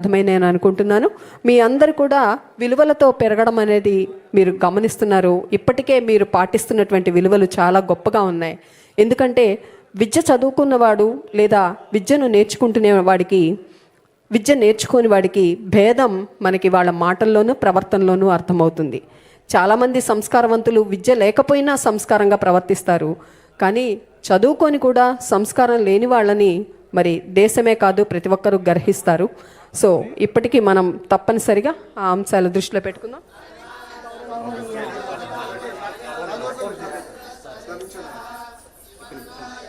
అర్థమై నేను అనుకుంటున్నాను. మీ అందరు కూడా విలువలతో పెరగడం అనేది మీరు గమనిస్తున్నారు. ఇప్పటికే మీరు పాటిస్తున్నటువంటి విలువలు చాలా గొప్పగా ఉన్నాయి. ఎందుకంటే విద్య చదువుకున్నవాడు లేదా విద్యను నేర్చుకుంటునే వాడికి విద్య నేర్చుకోని వాడికి భేదం మనకి వాళ్ళ మాటల్లోనూ ప్రవర్తనలోనూ అర్థమవుతుంది. చాలామంది సంస్కారవంతులు విద్య లేకపోయినా సంస్కారంగా ప్రవర్తిస్తారు. కానీ చదువుకొని కూడా సంస్కారం లేని వాళ్ళని మరి దేశమే కాదు ప్రతి ఒక్కరూ గర్హిస్తారు. సో ఇప్పటికీ మనం తప్పనిసరిగా ఆ అంశాల దృష్టిలో పెట్టుకుందాం.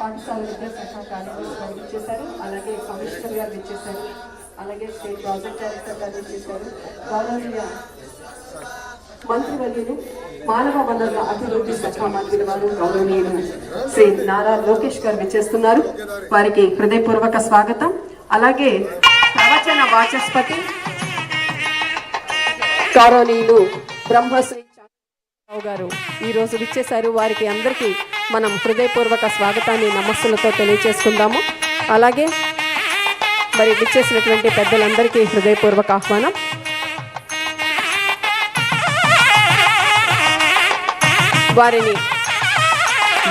పాఠశాల విద్యాశాఖ కార్యదర్శి గారు ఇచ్చేశారు. అలాగే కమిషనర్ గారు ఇచ్చేశారు. అలాగే స్టేట్ ప్రాజెక్ట్ డైరెక్టర్ గారు ఇచ్చేశారు. గౌరవనీయ మంత్రివర్యులు మానవ వనరుల అభివృద్ధి శాఖ మంత్రి వారు గౌరవనీయులు శ్రీ నారా లోకేష్ గారు విచ్చేస్తున్నారు. వారికి హృదయపూర్వక స్వాగతం. అలాగే ప్రవచన వాచస్పతి గౌరవనీయులు బ్రహ్మశ్రీ రావు గారు ఈరోజు విచ్చేశారు. వారికి అందరికీ మనం హృదయపూర్వక స్వాగతాన్ని నమస్సులతో తెలియజేసుకుందాము అలాగే మరి విచ్చేసినటువంటి పెద్దలందరికీ హృదయపూర్వక ఆహ్వానం. వారిని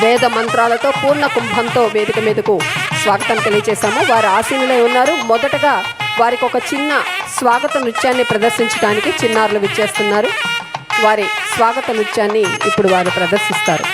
వేద మంత్రాలతో పూర్ణ కుంభంతో వేదిక మీదకు స్వాగతం తెలియజేశాము వారు ఆసీనులై ఉన్నారు. మొదటగా వారికి ఒక చిన్న స్వాగత నృత్యాన్ని ప్రదర్శించడానికి చిన్నారులు విచ్చేస్తున్నారు. వారి స్వాగత నృత్యాన్ని ఇప్పుడు వారు ప్రదర్శిస్తారు.